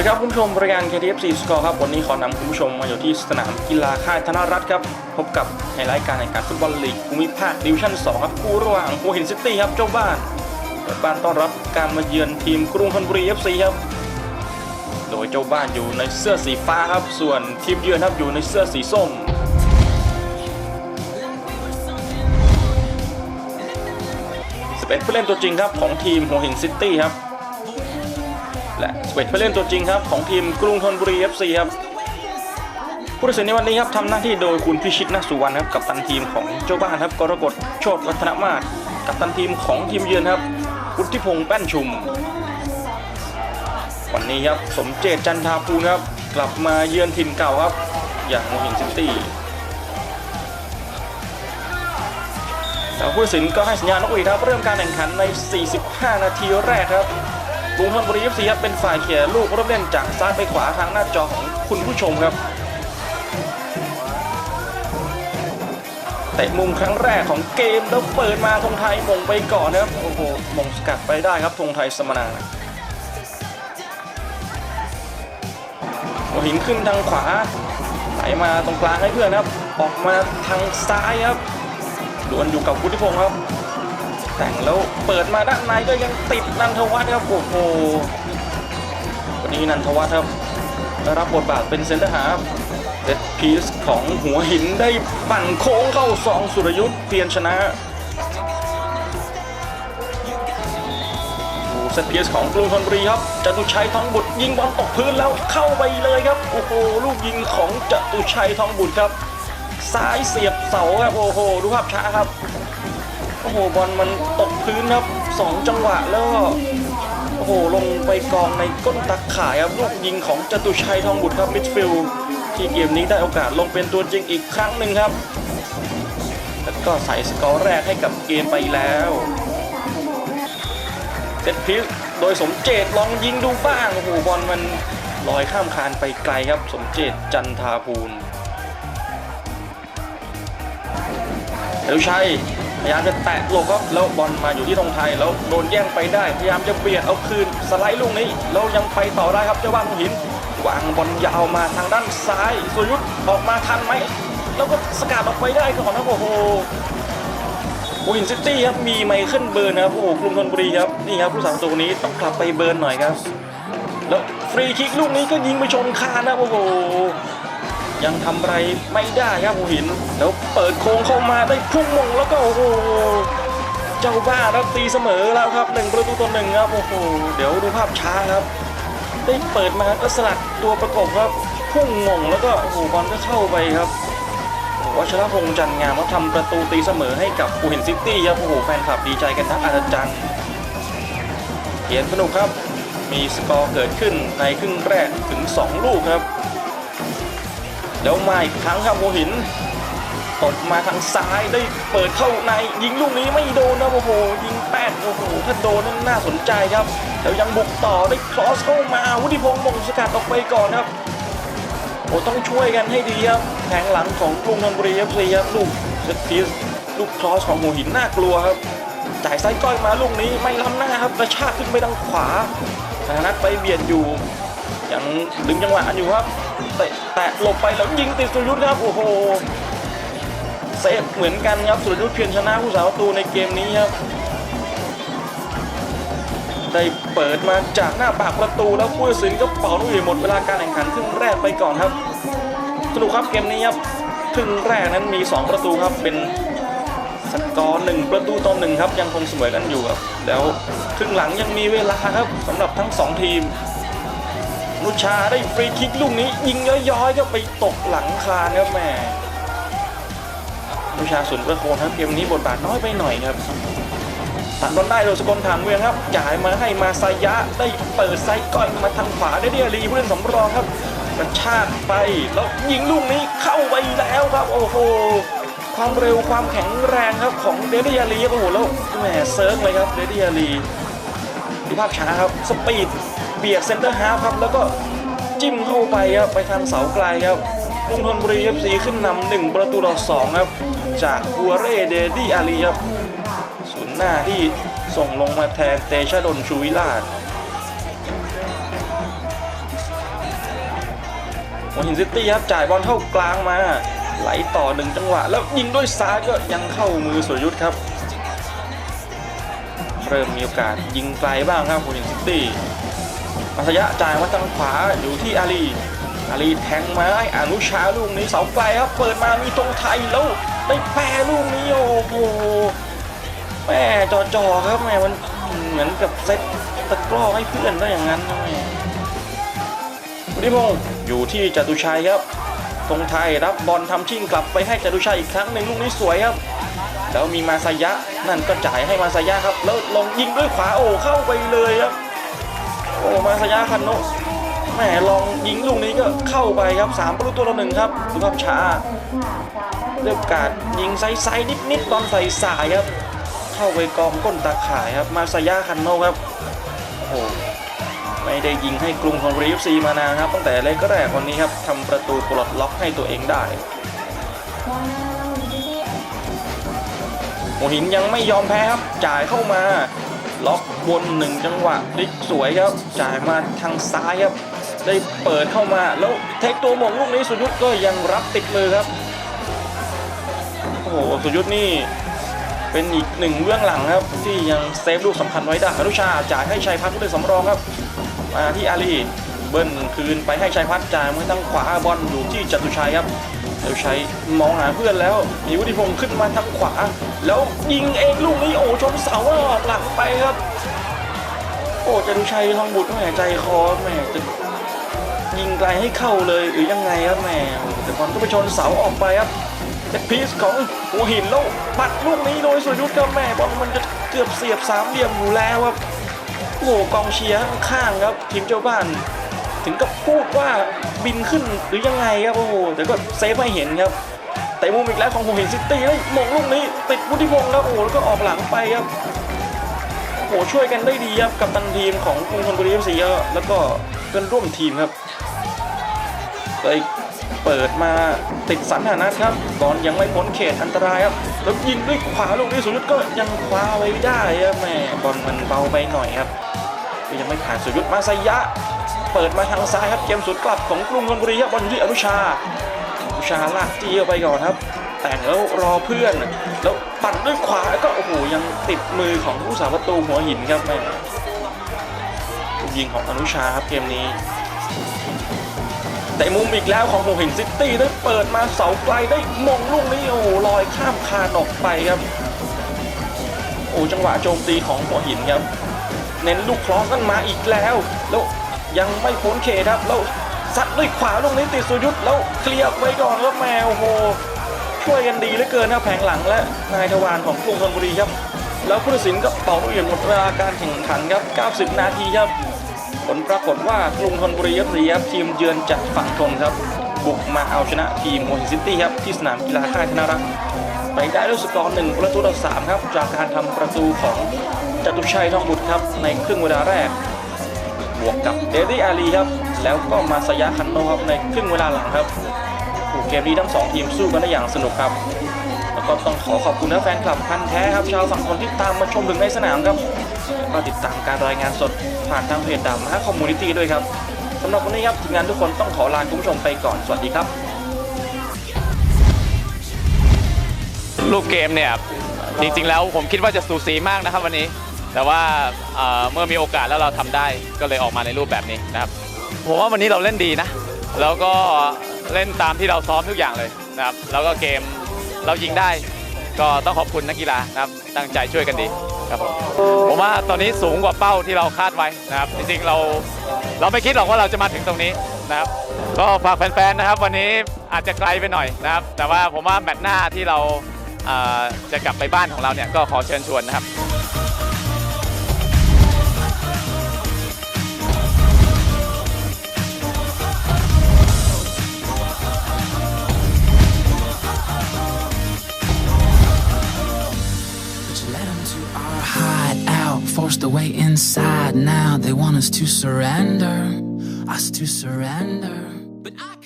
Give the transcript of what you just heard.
วัสดีครับคุณผู้ชมรายการ KTFC Score ครับวันนี้ขอนำคุณผู้ชมมาอยู่ที่สนามกีฬาค่ายธนรัตน์ครับพบกับไฮไลท์การแข่งขันฟุตบอลลีกภูมิภาคดิวิชั่น 2 ครับคู่ระหว่างหัวหินซิตี้ครับเจ้าบ้านเปิดบ้านต้อนรับการมาเยือนทีมกรุงธนบุรี FC ครับโดยเจ้าบ้านอยู่ในเสื้อสีฟ้าครับส่วนทีมเยือนครับอยู่ในเสื้อสีส้ม11ผู้เล่นตัวจริงครับของทีมหัวหินซิตี้ครับ และ11ผู้เล่นตัวจริงครับของทีมกรุงธนบุรี FC ครับผู้ตัดสินในวันนี้ครับทำหน้าที่โดยคุณพิชิตนาสุวรรณครับกับตันทีมของเจ้าบ้านครับกรกฎโชตวัฒนมาศกับตันทีมของทีมเยือนครับวุฒิพงษ์แป้นชุม วันนี้ครับสมเจตจันทาภูครับ กลับมาเยือนถิ่นเก่าครับ อย่างหัวหินซิตี้แล้วผู้ตัดสินก็ให้สัญญาณนกหวีดครับเริ่มการแข่งขันใน 45 นาทีแรกครับ กรุงธนบุรีเอฟซีครับเป็นฝ่ายเขี่ยลูกเริ่มเล่นจากซ้ายไปขวาทางหน้าจอของคุณผู้ชมครับเตะมุมครั้งแรกของเกมแล้วเปิดมาธงไทยมงไปก่อนนะครับโอ้โหมงสกัดไปได้ครับธงไทยสมนาหินขึ้นทางขวาไหลมาตรงกลางให้เพื่อนครับ ออกมาทางซ้ายครับดวลอยู่กับพุทธิพงศ์ครับ แต่งแล้วเปิดมาด้านในก็ยังติดนันทวัฒน์ครับโอ้โหวันนี้นันทวัฒน์ครับรับบทบาทเป็นเซนเตอร์ฮาร์ฟเซตพีซของหัวหินได้ปั่นโค้งเข้าสองสุรยุทธ์เพียรชนะดูเซตพีซของกรุงธนบุรีครับจตุชัยทองบุตรยิงบอลตกพื้นแล้วเข้าไปเลยครับโอ้โหลูกยิงของจตุชัยทองบุตรครับ ซ้ายเสียบเสาครับโอ้โหดูภาพช้าครับ อ้โหบอลมันตกพื้นครับสองจังหวะแล้วโอ้โหลงไปกองในก้นตักข่ายครับลูกยิงของจตุชัยทองบุตรครับมิดฟิลด์ที่เกมนี้ได้โอกาสลงเป็นตัวจริงอีกครั้งหนึ่งครับแล้วก็ใส่สกอร์แรกให้กับเกมไปแล้วเซตพิสโดยสมเจตลองยิงดูบ้างโอ้โหบอลมันลอยข้ามคานไปไกลครับ สมเจตจันทาภูลเดลชัย พยายามจะแตะหลบครับแล้วบอลมาอยู่ที่ธงไทยแล้วโดนแย่งไปได้ พยายามจะเบียดเอาคืนสไลด์ลูกนี้แล้วยังไปต่อได้ครับเจ้าบ้านหินวางบอลยาวมาทางด้านซ้ายสุรยุทธ์ออกมาทันไหมแล้วก็สกัดออกไปได้ก่อนนะโอ้โหหัวหินซิตี้ครับมีไมเคิลเบิร์นนะครับโอ้โหกรุงธนบุรีครับนี่ครับผู้สาประตูนี้ต้องกลับไปเบิร์นหน่อยครับ แล้วฟรีคิกลูกนี้ก็ยิงไปชนคานนะโอ้โห ยังทำอะไรไม่ได้ครับหัวหิน แล้วเปิดโค้งเข้ามาได้พุ่งมงแล้วก็โอ้โหเจ้าบ้าแล้วตีเสมอแล้วครับหนึ่งประตูต่อหนึ่งครับโอ้โหเดี๋ยวดูภาพช้าครับ ได้เปิดมาก็สลัดตัวประกบครับพุ่งมงแล้วก็โอ้โหบอลก็เข้าไปครับวัชรพงษ์จันงามเขาทำประตูตีเสมอให้กับหัวหินซิตี้ครับโอ้โหแฟนคลับดีใจกันทั้งอาจารย์เกมสนุกครับ มีสกอร์เกิดขึ้นในครึ่งแรกถึง 2 ลูกครับ แล้วมาอีกครั้งครับโมหินตบมาทางซ้ายได้เปิดเข้าในยิงลูกนี้ไม่โดนนะโอ้โหยิงแป้นโอ้โหถ้าโดนนั่นน่าสนใจครับแล้วยังบุกต่อได้ครอสเข้ามาวุฒิพงษ์มงสกัดออกไปก่อนครับโอ้ต้องช่วยกันให้ดีครับแผงหลังของกรุงธนบุรีเอฟซีครับลูกเซตพีสลูกครอสของโมหินน่ากลัวครับจ่ายไซก้อยมาลูกนี้ไม่ล้ำหน้าครับกระชากขึ้นไปทางขวาธนัทไปเบียดอยู่ยังดึงจังหวะอยู่ครับ เตะแตะหลบไปแล้วยิงติดสุรยุทธ์ครับโอ้โหเซฟเหมือนกันครับสุรยุทธ์เพียรชนะผู้สาประตูในเกมนี้ครับได้เปิดมาจากหน้าปากประตูแล้วผู้ตัดสินก็เป่าลูกหวีหมดเวลาการแข่งขันครึ่งแรกไปก่อนครับสนุกครับเกมนี้ครับครึ่งแรกนั้นมี 2 ประตูครับเป็นสกอร์หนึ่งประตูต่อหนึ่งครับยังคงเสมอกันอยู่ครับแล้วครึ่งหลังยังมีเวลาครับสำหรับทั้งสองทีม นุชาได้ฟรีคิกลูกนี้ ยิงย้อยๆก็ไปตกหลังคาครับแม่นุชาสุนประโคนครับเกมนี้บทบาทน้อยไปหน่อยครับตัดบอลได้โดยสกลฐานเวียงครับจ่ายมาให้มาไซยะได้เปิดไซก้อยมาทางขวาได้เดียรีผู้เล่นสำรองครับกระชากไปแล้วยิงลูกนี้เข้าไปแล้วครับโอ้โหความเร็วความแข็งแรงครับของเดเดียรีโอ้โหแล้วแหมเซิร์ฟเลยครับเดเดียรีดูภาพช้าครับสปีด เบียดเซนเตอร์ฮาฟครับแล้วก็จิ้มเข้าไปครับไปทางเสาไกลครับกรุงธนบุรีเอฟซีขึ้นนำหนึ่งประตูต่อสองครับ จากกัวเร่เดดี้อาลีครับศูนย์หน้าที่ส่งลงมาแทนเตชะดลชูวิลาศหัวหินซิตี้ครับจ่ายบอลเข้ากลางมา ไหลต่อหนึ่งจังหวะ แล้วยิงด้วยซ้ายก็ยังเข้ามือสุรยุทธครับ เริ่มมีโอกาสยิงไกลบ้างครับหัวหินซิตี้ มัสยะจ่ายมาทางขวาอยู่ที่อาลีอาลีแทงมาให้อนุชาลูกนี้เสาไกลครับเปิดมามีตรงไทยแล้วได้แปรลูกนี้โอ้โหแม่จอๆครับแม่มันเหมือนกับเซตตะกร้อให้เพื่อนได้อย่างนั้นนะแม่วุฒิพงศ์อยู่ที่จตุชัยครับตรงไทยรับบอลทำชิ่งกลับไปให้จตุชัยอีกครั้งหนึ่งลูกนี้สวยครับแล้วมีมาซายะนั่นก็จ่ายให้มาซายะครับแล้วลงยิงด้วยขวาโอ้เข้าไปเลยครับ โอ้มาซายะคันโนแหมลองยิงลูกนี้ก็เข้าไปครับสามประตูตัวละหนึ่งครับดูครับช้าเลือกการยิงไซส์นิดๆตอนใส่สายครับ เข้าไปกองก้นตาข่ายครับมาซายะคันโนครับโอ้โหไม่ได้ยิงให้กรุงธนบุรีฟซีมานานครับ ตั้งแต่เล็กก็แรกวันนี้ครับทำประตูปลดล็อกให้ตัวเองได้หัวหินยังไม่ยอมแพ้ครับ จ่ายเข้ามา ล็อกบนหนึ่งจังหวะพลิกสวยครับจ่ายมาทางซ้ายครับ ได้เปิดเข้ามาแล้วเทคตัวหมงลูกนี้สุยุทธก็ยังรับติดมือครับ โอ้โหสุยุทธนี่เป็นอีกหนึ่งเบื้องหลังครับ ที่ยังเซฟลูกสำคัญไว้ได้อนุชาจ่ายให้ชัยพัฒน์ผู้เล่นสำรองครับมาที่อาลีเบิ้ลคืนไปให้ชัยพัฒน์จ่ายมือทางขวาบอลอยู่ที่จตุชัยครับจตุชัยมองหาเพื่อนแล้วมีวุฒิพงศ์ขึ้นมาทางขวา แล้วยิงเองลูกนี้โอ้ชนเสาออกหลังไปครับ โอ้จตุชัยทองบุตรแหมใจคอแหมจะยิงไกลให้เข้าเลยหรือยังไงครับแหมแต่บอลก็ไปชนเสาออกไปครับเซตพีซของหัวหินแล้วปัดลูกนี้โดยสุยุทธ์ครับแม่บอลมันจะเกือบเสียบสามเหลี่ยมอยู่แล้วครับโอ้โหกองเชียร์ข้างครับ ทีมเจ้าบ้าน ถึงกับพูดว่าบินขึ้นหรือยังไงครับโอ้โหแต่ก็เซฟไม่เห็นครับ แต่มุมอีกแล้วของหัวหินซิตี้เลยมงลูกนี้ ติดวุฒิพงศ์ครับโอ้แล้วก็ออกหลังไปครับโอ้โหช่วยกันได้ดีครับกับตันทีมของกรุงธนบุรีเอฟซีแล้วก็เพื่อนร่วมทีมครับเลยเปิดมาติดสันหานัทครับบอลยังไม่พ้นเขตอันตรายครับแล้วยิงด้วยขวาลูกนี้สุยุทธก็ยังคว้าไว้ได้ครับแม่บอลมันเบาไปหน่อยครับยังไม่ผ่านสุยุทธมาสยะ เปิดมาทางซ้ายครับเกมสุดกลับของกรุงธนบุรีครับบอลยู่ที่อนุชา ชาลากจี้เอาไปก่อนครับ แต่งแล้วรอเพื่อน แล้วปั่นด้วยขวาก็โอ้โหยังติดมือของผู้สาประตูหัวหินครับแม่ลูกยิงของอนุชาครับเกมนี้แต่มุมอีกแล้วของหัวหินซิตี้ได้เปิดมาเสาไกลได้มงลูกนี้โอ้ลอยข้ามคานออกไปครับ โอ้จังหวะโจมตีของหัวหินครับ เน้นลูกคลองกันมาอีกแล้ว แล้วยังไม่พ้นเขตครับแล้ว ซัดด้วยขวาลูกนี้ติดสุยุทธแล้วเคลียร์ไว้ก่อนครับแมวโหช่วยกันดีเหลือเกินนะแผงหลังและนายทวารของกรุงธนบุรีครับ แล้วผู้ตัดสินก็เป่าลูกเหยียบหมดเวลาการแข่งขันครับ 90 นาทีครับ ผลปรากฏว่ากรุงธนบุรีเอฟซีครับทีมเยือนจากฝั่งทนครับ บุกมาเอาชนะทีมโมฮินซิตี้ครับที่สนามกีฬาค่ายธนรักษ์ไปได้ด้วยสกอร์หนึ่งประตูต่อสามครับจากการทำประตูของจตุชัยทองบุตรครับในครึ่งเวลาแรก บวกกับเดลี่อาลีครับ แล้วก็มาสยาคันโนครับในครึ่งเวลาหลังครับโอ้เกมนี้ทั้งสองทีมสู้กันได้อย่างสนุกครับ แล้วก็ต้องขอขอบคุณนะแฟนคลับพันแท้ครับชาวฝั่งคนที่ตามมาชมถึงในสนามครับก็ติดตามการรายงานสดผ่านทางเพจดำฮะคอมมูนิตี้ด้วยครับสำหรับวันนี้ครับทีมงานทุกคนต้องขอลาคุณผู้ชมไปก่อนสวัสดีครับลูกเกมเนี่ยจริงๆแล้วผมคิดว่าจะสูสีมากนะครับวันนี้ แต่ว่าเอ่อเมื่อมีโอกาสแล้วเราทำได้ก็เลยออกมาในรูปแบบนี้นะครับ ผมว่าวันนี้เราเล่นดีนะ แล้วก็เล่นตามที่เราซ้อมทุกอย่างเลยนะครับ แล้วก็เกมเรายิงได้ ก็ต้องขอบคุณนักกีฬานะครับ ตั้งใจช่วยกันดีครับผมผมว่าตอนนี้สูงกว่าเป้าที่เราคาดไว้นะครับ จริงๆเราเราไม่คิดหรอกว่าเราจะมาถึงตรงนี้นะครับ ก็ฝากแฟนๆนะครับ วันนี้อาจจะไกลไปหน่อยนะครับ แต่ว่าผมว่าแมตช์หน้าที่เราจะกลับไปบ้านของเราเนี่ยก็ขอเชิญชวนนะครับ forced away inside. Now they want us to surrender, us to surrender. But I